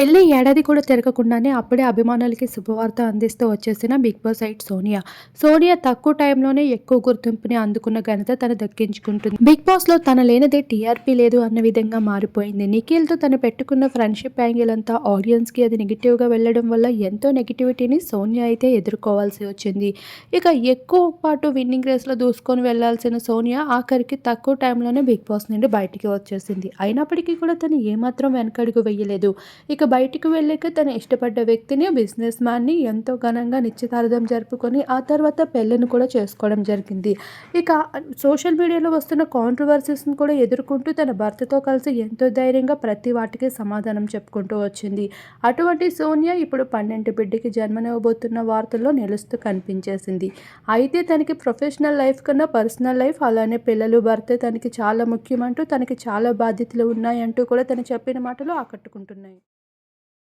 పెళ్ళి ఏడాది కూడా తిరగకుండానే అప్పుడే అభిమానులకి శుభవార్త అందిస్తూ వచ్చేసిన Bigg Boss eight Sonia. Sonia తక్కువ టైంలోనే ఎక్కువ గుర్తింపుని అందుకున్న ఘనత తను దక్కించుకుంటుంది. బిగ్ బాస్లో తన లేనిదే టీఆర్పీ లేదు అన్న విధంగా మారిపోయింది. నిఖిల్తో తను పెట్టుకున్న ఫ్రెండ్షిప్ యాంగిల్ అంతా ఆడియన్స్కి అది నెగిటివ్గా వెళ్ళడం వల్ల ఎంతో నెగిటివిటీని సోనియా అయితే ఎదుర్కోవాల్సి వచ్చింది. ఇక ఎక్కువ పాటు విన్నింగ్ రేస్లో దూసుకొని వెళ్ళాల్సిన సోనియా ఆఖరికి తక్కువ టైంలోనే బిగ్ బాస్ నుండి బయటికి వచ్చేసింది. అయినప్పటికీ కూడా తను ఏమాత్రం వెనకడుగు వేయలేదు. ఇక బయటికి వెళ్ళాక తను ఇష్టపడ్డ వ్యక్తిని బిజినెస్ మ్యాన్ని ఎంతో ఘనంగా నిశ్చితార్థం జరుపుకొని ఆ తర్వాత పెళ్ళిని కూడా చేసుకోవడం జరిగింది. ఇక సోషల్ మీడియాలో వస్తున్న కాంట్రవర్సీస్ని కూడా ఎదుర్కొంటూ తన భర్తతో కలిసి ఎంతో ధైర్యంగా ప్రతి వాటికి సమాధానం చెప్పుకుంటూ వచ్చింది. అటువంటి సోనియా ఇప్పుడు పన్నెండు బిడ్డకి జన్మనివ్వబోతున్న వార్తల్లో నిలుస్తూ కనిపించేసింది. అయితే తనకి ప్రొఫెషనల్ లైఫ్ కన్నా పర్సనల్ లైఫ్ అలానే పిల్లలు భర్త తనకి చాలా ముఖ్యమంటూ తనకి చాలా బాధ్యతలు ఉన్నాయంటూ కూడా తను చెప్పిన మాటలు ఆకట్టుకుంటున్నాయి.